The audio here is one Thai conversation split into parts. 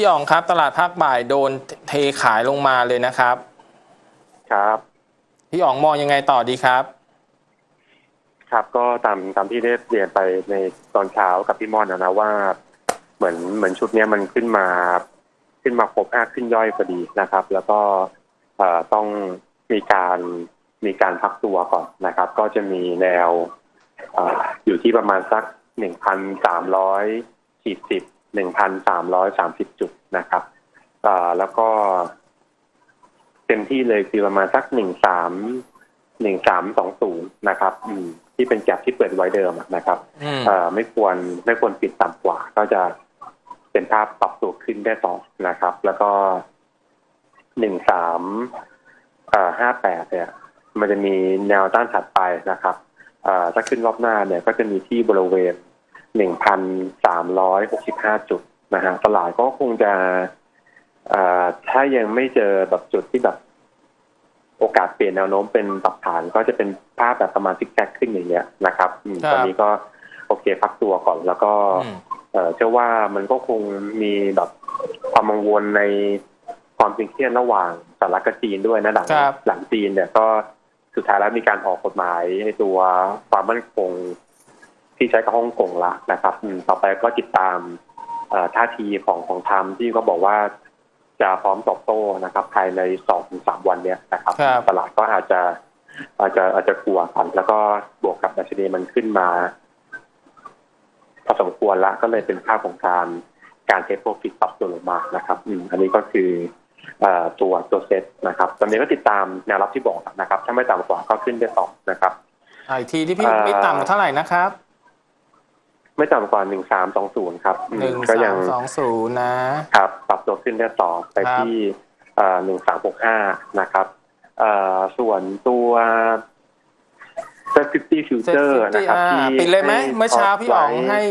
พี่อ๋องครับ ตลาดภาคบ่ายโดนเทขายลงมาเลยนะครับ ครับ พี่อ๋องมองยังไงต่อดีครับ ครับก็ตามตามที่ได้เรียนไปในตอนเช้ากับพี่มอนนะนะว่า เหมือนเหมือนชุดเนี้ยมันขึ้นมา ขึ้นมาครบห้าขึ้นย่อยพอดีนะครับ แล้วก็เอ่อต้องมีการมีการพักตัวก่อนนะครับ ก็จะมีแนวเอออยู่ที่ประมาณสักหนึ่งพันสามร้อยสี่สิบ หนึ่งพันสามร้อยสามสิบจุดนะครับเอ่อแล้วก็เต็มที่เลยคือประมาณสักหนึ่งสามหนึ่งสามสองศูนย์นะครับอืมที่เป็นแก็บที่เปิดไว้เดิมอะนะครับอืมเอ่อไม่ควรไม่ควรปิดต่ำกว่า ก็จะเป็นภาพปรับตัวขึ้นได้ต่อนะครับ แล้วก็หนึ่งสามเอ่อห้าแปดเนี่ย มันจะมีแนวต้านถัดไปนะครับเอ่อถ้าขึ้นรอบหน้าเนี่ยก็จะมีที่บริเวณ หนึ่งพันสามร้อยหกสิบห้าจุดนะฮะตลาดก็คงจะเอ่อถ้ายังไม่เจอแบบจุดที่แบบโอกาสเปลี่ยนแนวโน้มเป็นปรับฐานก็จะเป็นภาพแบบประมาณซิกแซกขึ้นอย่างเงี้ยนะครับอืมครับตอนนี้ก็โอเคพักตัวก่อนแล้วก็อืมเอ่อเชื่อว่ามันก็คงมีแบบความกังวลในความตึงเครียดระหว่างสหรัฐกับจีนด้วยนะหลังครับหลังจีนเนี่ยก็สุดท้ายแล้วมีการออกกฎหมายในตัวความมั่นคง ที่ใช้กับฮ่องกงละนะครับอืมต่อไปก็ติดตามเอ่อท่าทีของของทรัมป์ที่ก็บอกว่าจะพร้อมตอบโต้นะครับภายในสองถึงสามวันเนี้ยนะครับครับ ตลาดก็อาจจะอาจจะอาจจะกลัวกันแล้วก็บวกกับดัชนีมันขึ้นมาพอสมควรละก็เลยเป็นภาพของการการเทคโปรฟิตปรับตัวลงมานะครับอืมอันนี้ก็คือเอ่อตัวตัวเซ็ตนะครับ ตอนนี้ก็ติดตามแนวรับที่บอกนะครับ ถ้าไม่ต่ำกว่าก็ขึ้นได้ต่อนะครับอ่าอีกทีที่พี่เอ่อไม่ต่ำกว่าเท่าไหร่นะครับ ไม่ต่ำกว่าหนึ่งสามสองศูนย์ครับอืมหนึ่งก็สายังมสองศูนย์นะครับปรับตัวขึ้นได้ต่อไปครับที่หนึ่งสามหกห้านะครับเอ่อส่วนตัว s e c u r i t y เซ็ต Future นะครับอ่าที่ปิดเลยไหมให้เมื่อเช้าพี่อ๋องไว้ให้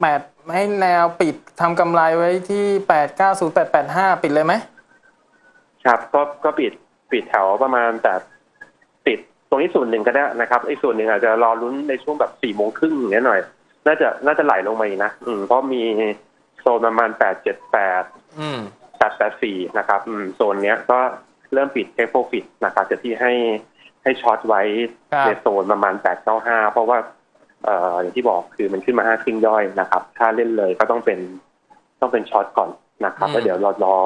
แปดให้แนวปิดทำกำไรไว้ที่แปดเก้าศูนย์แปดแปดห้าปิดเลยไหมครับก็ก็ปิดปิดแถวประมาณแต่ปิดตรงนี้ส่วนหนึ่งก็ได้นะครับไอ้ส่วนหนึ่งอาจจะรอลุ้นในช่วงแบบสี่โมงครึ่งอย่างเงี้ยหน่อย น่าจะน่าจะไหลลงมาอีกนะอืมเพราะมีโซนประมาณแปดเจ็ดแปดอืมแปดแปดสี่นะครับอืมโซนเนี้ยก็เริ่มปิดเทคโปรฟิตนะครับจะที่ให้ให้ช็อตไว้ครับในโซนประมาณแปดเก้าห้าเพราะว่าเอ่ออย่างที่บอกคือมันขึ้นมาห้าครึ่งย่อยนะครับ ถ้าเล่นเลยก็ต้องเป็นต้องเป็นช็อตก่อนนะครับอืมแล้วเดี๋ยวรอรอ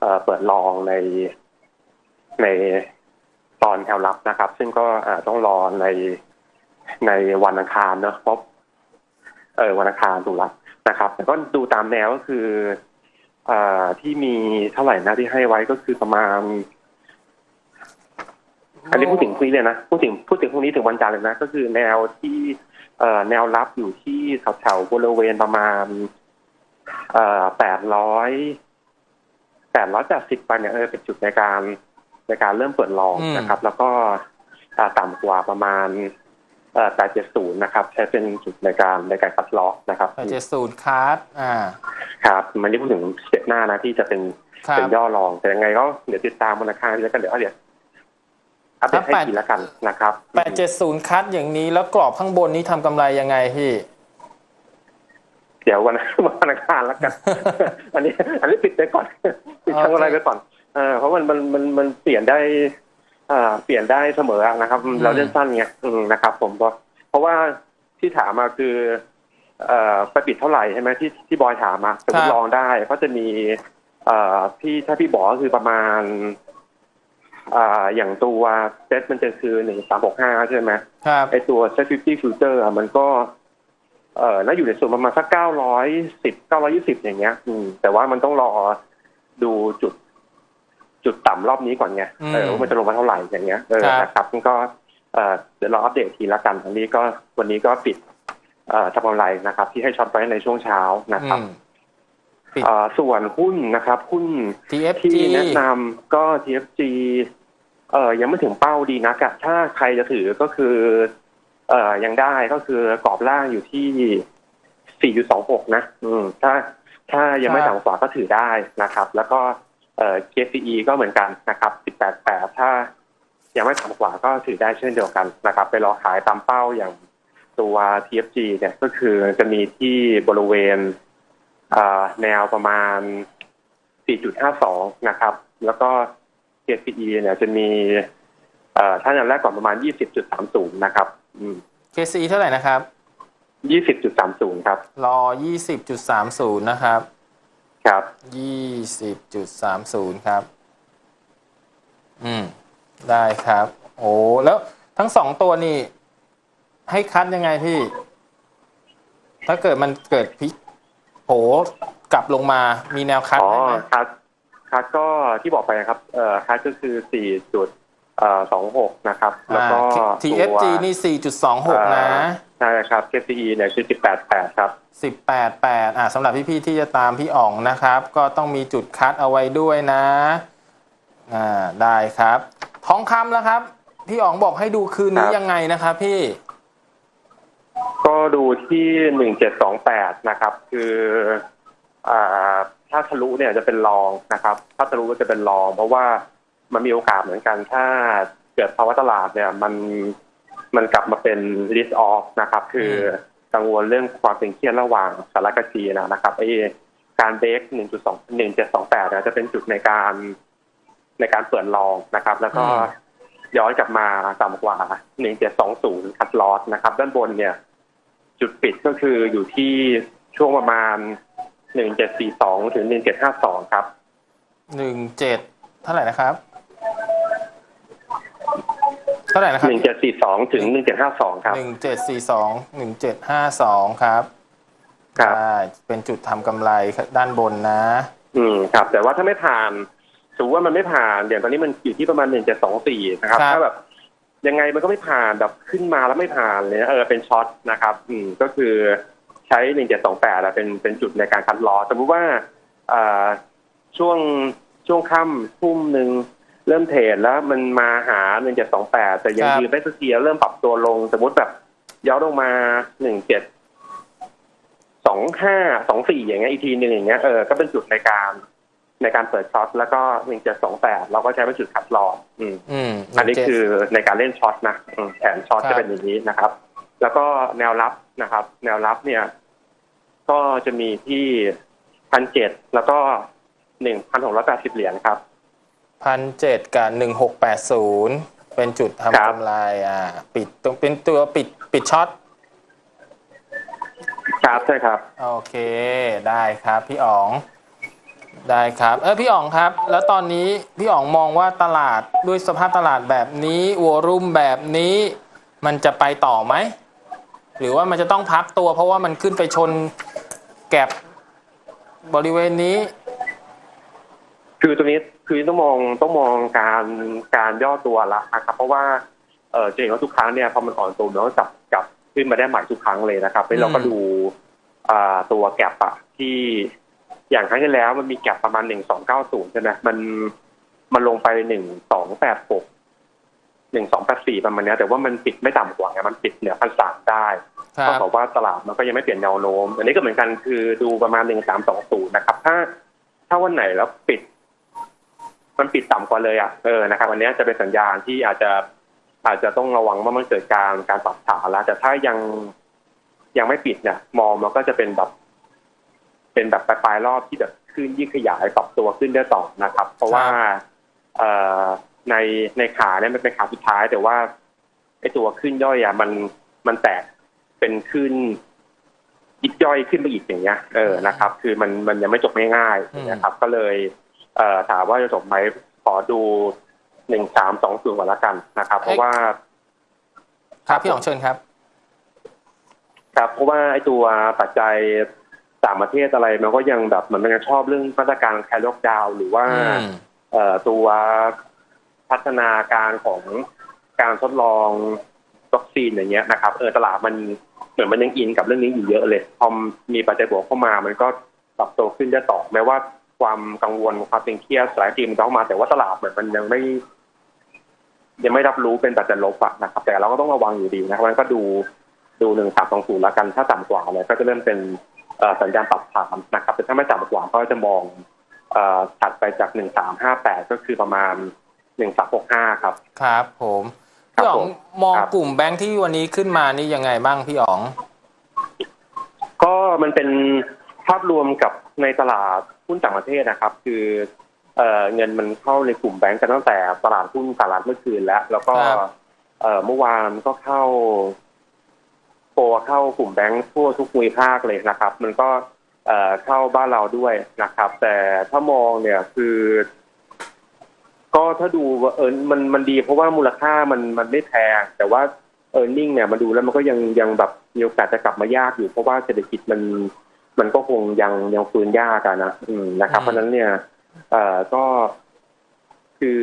เอ่อเปิดลองในในตอนแถวรับนะครับ ซึ่งก็อ่าต้องรอในในวันอังคารเนอะเพราะ เออวันอังคารถูกละนะครับ แต่ก็ดูตามแนวก็คืออ่าที่มีเท่าไหร่นะที่ให้ไว้ก็คือประมาณ อันนี้พูดถึงพรุ่งนี้เลยนะพูดถึงพูดถึงพรุ่งนี้ถึงวันจันทร์เลยนะ ก็คือแนวที่เอ่อแนวรับอยู่ที่แถวๆบริเวณประมาณเอ่อแปดร้อยแปดร้อยแปดสิบไปเนี่ยเออเป็นจุดในการในการเริ่มเปิดลองอืมนะครับ แล้วก็อ่าต่ำกว่าประมาณ เอ่อแปดเจ็ดศูนย์นะครับใช้เป็นจุดในการในการคัดล็อกนะครับแปดเจ็ดศูนย์คาร์ดอ่าครับมันนี่พูดถึงสเต็ปหน้านะที่จะเป็นครับเป็นย่อรอง แต่ยังไงก็เดี๋ยวติดตามมูลค่าแล้วกันเดี๋ยวเอาเดี๋ยวอัปเดตให้ครับแปดทีละกันนะครับแปดเจ็ดศูนย์คัดอย่างนี้แล้วกรอบข้างบนนี้ทำกำไรยังไงพี่เดี๋ยววันวันอังคารแล้วกัน อันนี้ อันนี้ปิดไปก่อนปิดช่องอะไรไปก่อน เออเพราะมันมันมันมันเปลี่ยนได้อ่า เปลี่ยนได้เสมอนะครับอืมเราเล่นสั้นไงอืมนะครับ ผมก็เพราะว่าที่ถามมาคือเอ่อไปปิดเท่าไหร่ใช่ไหมที่ที่บอยถามมาสมมติลองได้ก็จะมี เอ่อพี่ถ้าพี่บอกก็คือประมาณอ่าอย่างตัวเซตมันจะคือหนึ่งสามหกห้าใช่ไหมครับไอตัว security future อะมันก็ เอ่อน่าอยู่ในส่วนประมาณสักเก้าร้อยสิบเก้าร้อยี่สิบอย่างเงี้ย อืม แต่ว่ามันต้องรอดูจุด จุดต่ำรอบนี้ก่อนไงอืมเออว่ามันจะลงมาเท่าไหร่อย่างเงี้ยเออครับนะครับมันก็เอ่อเดี๋ยวเราอัปเดตทีละกันอันนี้ก็วันนี้ก็ปิดเอ่อทำกำไรนะครับ ที่ให้ช็อตไว้ในช่วงเช้านะครับอืมปิดเอ่อส่วนหุ้นนะครับ หุ้น TFG ที่แนะนำก็ TFG เอ่อยังไม่ถึงเป้าดีนักอะถ้าใครจะถือก็คือ เอ่อยังได้ก็คือกรอบล่างอยู่ที่ 4.26 นะ อืม ถ้าถ้ายังไม่ครับต่ำกว่าก็ถือได้นะครับ แล้วก็ เอ่อ KCE ก็เหมือนกันนะครับ18.8ถ้ายังไม่ต่ำกว่าก็ถือได้เช่นเดียวกันนะครับ ไปรอขายตามเป้าอย่างตัว TFG เนี่ยก็คือจะมีที่บริเวณเอ่อแนวประมาณ 4.52 นะครับ แล้วก็ KCE เนี่ยจะมีเอ่อถ้าอย่างแรกก่อนประมาณ 20.30 นะครับอืม KCE เท่าไหร่นะครับ 20.30 ครับ รอ 20.30 นะครับ ครับ20.30ครับ อืม ได้ครับ โอ้แล้วทั้งสองตัวนี่ ให้คัดยังไงพี่ ถ้าเกิดมันเกิดพลิกโผกลับลงมามีแนวคัดอ๋อไหม คัดคัดก็ที่บอกไปนะครับ เอ่อคัดก็คือ 4.26นะครับ แล้วก็อ่า TFG นี่ 4.26 นะ ใช่ครับ KCE เนี่ยคือ18.8 ครับ 188 อ่าสำหรับพี่ๆที่จะตามพี่อ๋องนะครับ ก็ต้องมีจุดคัดเอาไว้ด้วยนะ อ่า ได้ครับ ทองคำแล้วครับ พี่อ๋องบอกให้ดูคืนนี้ครับยังไงนะครับพี่ ก็ดูที่หนึ่งเจ็ดสองแปดนะครับ คืออ่าถ้าทะลุเนี่ยจะเป็นรองนะครับ ถ้าทะลุก็จะเป็นรอง เพราะว่า มันมีโอกาสเหมือนกัน ถ้าเกิดภาวะตลาดเนี่ย มันมันกลับมาเป็น risk off นะครับ คือกังวลเรื่องความเป็นเครียดระหว่างสหรัฐกับจีนนะครับไอ้การเบรกหนึ่งจุดสองหนึ่งเจ็ดสองแปดจะเป็นจุดในการในการเปิดรองนะครับ แล้วก็อืมย้อนกลับมาต่ำกว่าหนึ่งเจ็ดสองศูนย์คัดลอสนะครับ ด้านบนเนี่ย จุดปิดก็คืออยู่ที่ช่วงประมาณหนึ่งเจ็ดสี่สองถึงหนึ่งเจ็ดห้าสองครับหนึ่งเจ็ดเท่าไหร่นะครับ เท่าไหร่นะครับหนึ่งเจ็ดสี่สองถึงหนึ่งเจ็ดห้าสองครับหนึ่งเจ็ดสี่สองหนึ่งเจ็ดห้าสองครับครับได้เป็นจุดทำกำไรด้านบนนะ อืมครับ แต่ว่าถ้าไม่ผ่านสมมติว่ามันไม่ผ่านอย่างตอนนี้มันอยู่ที่ประมาณหนึ่งเจ็ดสองสี่นะครับครับ ถ้าแบบยังไงมันก็ไม่ผ่านแบบขึ้นมาแล้วไม่ผ่านเลยเออเป็นช็อตนะครับ อืมก็คือใช้หนึ่งเจ็ดสองแปดเป็นเป็นจุดในการคัดลอสสมมุติว่าอ่าช่วงช่วงค่ำทุ่มหนึ่ง เริ่มเทรดแล้วมันมาหาหนึ่งเจ็ดสองแปดแต่ยังครับยืนไม่สักทีแล้วเริ่มปรับตัวลง สมมติแบบย้อนลงมาหนึ่งเจ็ดสองห้าสองสี่อย่างเงี้ยอีกทีหนึ่งอย่างเงี้ยเออก็เป็นจุดในการในการเปิดช็อตแล้วก็หนึ่งเจ็ดสองแปดเราก็ใช้เป็นจุดคัดลอสอืมอืมอันนี้คือในการเล่นช็อตนะอืมแผนช็อตครับจะเป็นอย่างนี้นะครับ แล้วก็แนวรับนะครับ แนวรับเนี่ย ก็จะมีที่พันเจ็ดแล้วก็หนึ่งพันหกร้อยแปดสิบเหรียญครับ พันเจ็ดกับหนึ่งหกแปดศูนย์เป็นจุดครัทำบกำไรอ่า ปิดตรงเป็นตัวปิดปิดช็อตครับใช่ครับ โอเคได้ครับพี่อ๋องได้ครับ เออพี่อ๋องครับ แล้วตอนนี้พี่อ๋องมองว่าตลาดด้วยสภาพตลาดแบบนี้วอรุ่มแบบนี้ มันจะไปต่อไหม หรือว่ามันจะต้องพักตัวเพราะว่ามันขึ้นไปชนแก็บบริเวณนี้ คือตัวนี้คือต้องมองต้องมองการการย่อตัวละนะครับเพราะว่าเออจะเห็นว่าทุกครั้งเนี่ยพอมันอ่อนตัวแล้วจับกลับขึ้นมาได้ใหม่ทุกครั้งเลยนะครับแล้วเราก็อืมดูอ่าตัวแก็บอะที่อย่างครั้งที่แล้วมันมีแก็บประมาณหนึ่งสองเก้าศูนย์ใช่ไหมมันมันลงไปหนึ่งสองแปดหกหนึ่งสองแปดสี่ประมาณเนี้ยแต่ว่ามันปิดไม่ต่ำกว่าไงมันปิดเหนือพันสามได้ครัก็บบอกว่าตลาดมันก็ยังไม่เปลี่ยนแนวโน้ม อันนี้ก็เหมือนกันคือดูประมาณหนึ่งสามสองศูนย์นะครับ ถ้าถ้าวันไหนแล้วปิด มันปิดต่ำกว่าเลยอะเออนะครับอันนี้จะเป็นสัญญาณที่อาจจะอาจจะต้องระวังว่ามันเกิดการการปรับฐานแล้ว แต่ถ้ายังยังไม่ปิดเนี่ย มองมันก็จะเป็นแบบ เป็นแบบปลายรอบที่แบบขึ้นยิ่งขยายปรับตัวขึ้นได้ต่อนะครับ เพราะว่าเอ่อในในขาเนี่ยมันเป็นขาสุดท้าย แต่ว่าไอตัวขึ้นย่อยอะมันมันแตกเป็นขึ้นยิบย่อยขึ้นไปอีกอย่างเงี้ย เออนะครับ คือมันมันยังไม่จบง่ายๆนะครับ ก็เลย ถามว่าจะจบไหมขอดูหนึ่งสามสองศูนย์ก่อนละกันนะครับ เพราะว่า ครับพี่อ๋องเชิญครับ ครับ เพราะว่าไอ้ตัวปัจจัยต่างประเทศอะไรมันก็ยังแบบเหมือนมันยังชอบเรื่องมาตรการคลายล็อกดาวน์หรือว่าอืมเอ่อตัวพัฒนาการของการทดลองวัคซีนอย่างเงี้ยนะครับ เออตลาดมันเหมือนมันยังอินกับเรื่องนี้อยู่เยอะเลย พอมีปัจจัยบวกเข้ามา มันก็ปรับตัวขึ้นได้ต่อแม้ว่า ความกังวลความเป็นเครียดสายจีนมันจะเข้ามาแต่ว่าตลาดเหมือนมันยังไม่ ยังไม่รับรู้เป็นปัจจัยลบอะนะครับ แต่เราก็ต้องระวังอยู่ดีนะครับมันก็ดูดูหนึ่งสามสองศูนย์แล้วกันถ้าต่ำกว่าเนี่ยก็จะเริ่มเป็นเอ่อสัญญาณปรับฐานนะครับแต่ถ้าไม่ต่ำกว่าก็จะมองเอ่อถัดไปจากหนึ่งสามห้าแปดก็คือประมาณหนึ่งสามหกห้าครับ ครับผมครับพี่อ๋องผมมองครับกลุ่มแบงค์ที่วันนี้ขึ้นมานี่ยังไงบ้างพี่อ๋อง ก็มันเป็นภาพรวมกับในตลาด หุ้นต่างประเทศนะครับ คือเอ่อเงินมันเข้าในกลุ่มแบงก์กันตั้งแต่ตลาดหุ้นสหรัฐเมื่อคืนแล้ว แล้วก็ครับเอ่อเมื่อวานก็เข้าโปรเข้ากลุ่มแบงก์ทั่วทุกภูมิภาคเลยนะครับ มันก็เอ่อเข้าบ้านเราด้วยนะครับ แต่ถ้ามองเนี่ยคือ ก็ถ้าดูว่าเออมันมันดีเพราะว่ามูลค่ามันมันไม่แพงแต่ว่าเออร์เน็งเนี่ยมาดูแล้วมันก็ยังยังแบบมีโอกาสจะกลับมายากอยู่ เพราะว่าเศรษฐกิจมัน มันก็คงยังยังฟื้นยากอะนะอืมนะครับอืมเพราะฉะนั้นเนี่ย เอ่อก็คือ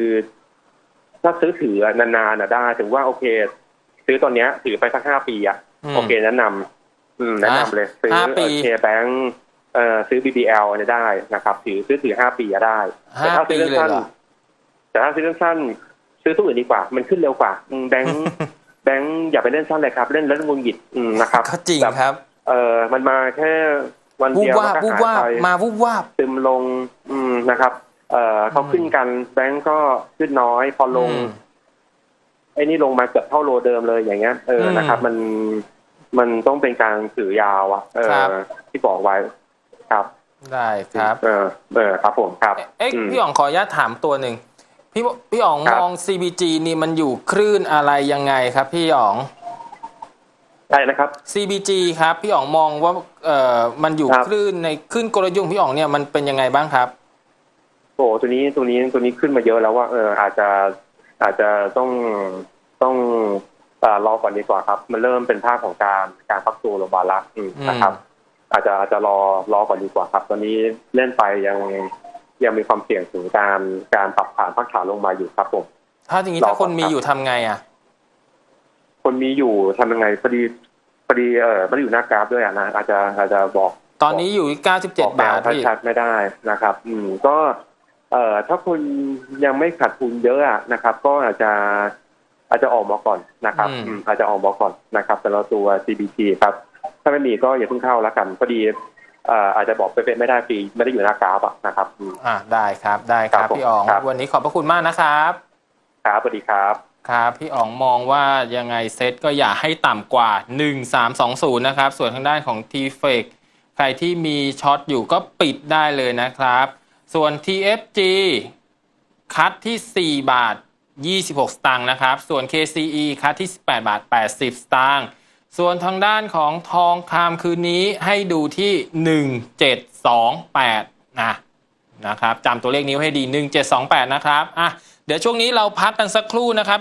ถ้าซื้อถือนานๆนะได้ถึงว่าโอเค ซื้อตอนเนี้ย ถือไปสักห้าปีอะมโอเคแนะนำอืมแนะนำเลย ซื้อห้าปีเคแบงเอ่อซื้อ BBL เนี่ยได้นะครับ ถือซื้อถือห้าปีอะได้ แต่ห้าถ้าปีซื้อเรื่องเลยสั้นเหรอแต่ถ้าซื้อเรื่องสั้น ซื้อตู้อื่นดีกว่า มันขึ้นเร็วกว่าอืมแบงค์แบงค์อย่าไปเล่นสั้นเลยครับ เล่นแล้วงุนหงิดอืมนะครับก็จริงแบบครับ เออมันมาแค่ วันวูบเดียววาบแล้ววูก็บวาหายบไปมาวูบวาบซึมลงอืมนะครับเอ่อเขาขึ้นกันแบงก์ก็ขึ้นน้อย พอลงอืมไอ้นี่ลงมาเกือบเท่าโลเดิมเลยอย่างเงี้ยเอออืมนะครับ มันมันต้องเป็นการถือยาวอะเอครัอบที่บอกไว้ครับ ได้ครับ เออเออครับผมครับ เอ๊ะอืมพี่อ๋องขออนุญาตถามตัวหนึ่งพี่พี่อ๋องครับมอง CBG นี่มันอยู่คลื่นอะไรยังไงครับ พี่อ๋อง ได้นะครับ CBG ครับพี่อ๋องมองว่าเอ่อมันอยู่ครับ คลื่นในคลื่นกลยุทธ์ของพี่อ๋องเนี่ยมันเป็นยังไงบ้างครับ โอ้ตัวนี้ตัวนี้ตัวนี้ขึ้นมาเยอะแล้วว่าเอออาจจะอาจจะต้องต้องเอ่อรอก่อนดีกว่าครับ มันเริ่มเป็นภาพของการการพักตัวลงมาละอืมอืม นะครับ อาจจะอาจจะรอรอก่อนดีกว่าครับ ตอนนี้เล่นไปยังยังมีความเสี่ยงถึงการการปรับฐานพักฐานลงมาอยู่ครับผม ถ้าอย่างนี้รอถ้าคนก่อนมีครับ อยู่ทำไงอะ คนมีอยู่ทำยังไงพอดีพอดีเออไม่ได้อยู่หน้ากราฟด้วยอะนะอาจจะอาจจะบอก ตอนนี้อยู่ที่บอก97แนบาวทพี่ชัดๆไม่ได้นะครับ อืมก็เอ่อถ้าคุณยังไม่ขาดทุนเยอะอะนะครับ ก็อาจจะอาจจะออกมาก่อนนะครับอืมอืมอาจจะออกมาก่อนนะครับสำหรับตัว CBT ครับ ถ้าไม่มีก็อย่าเพิ่งเข้าแล้วกันพอดีเอ่ออาจจะบอกไปเป็นไม่ได้ปีไม่ได้อยู่หน้ากราฟอะนะครับอืมอะได้ครับได้ครับครับผมพี่อ๋องครับวันนี้ขอบพระคุณมากนะครับ ครับสวัสดีครับ ครับ พี่อ๋องมองว่ายังไงเซตก็อย่าให้ต่ำกว่า 1320 นะครับ ส่วนทางด้านของ t f e c ใครที่มีช็อตอยู่ก็ปิดได้เลยนะครับ ส่วน TFG คัดที่ 4 บาท 26 สตางค์นะครับ ส่วน KCE คัดที่ 18 บาท 80 สตางค์ส่วนทางด้านของทองคำคืนนี้ให้ดูที่ 1728 นะนะครับจำตัวเลขนี้ไว้ให้ดี 1728 นะครับอะเดี๋ยวช่วงนี้เราพักกันสักครู่นะครับ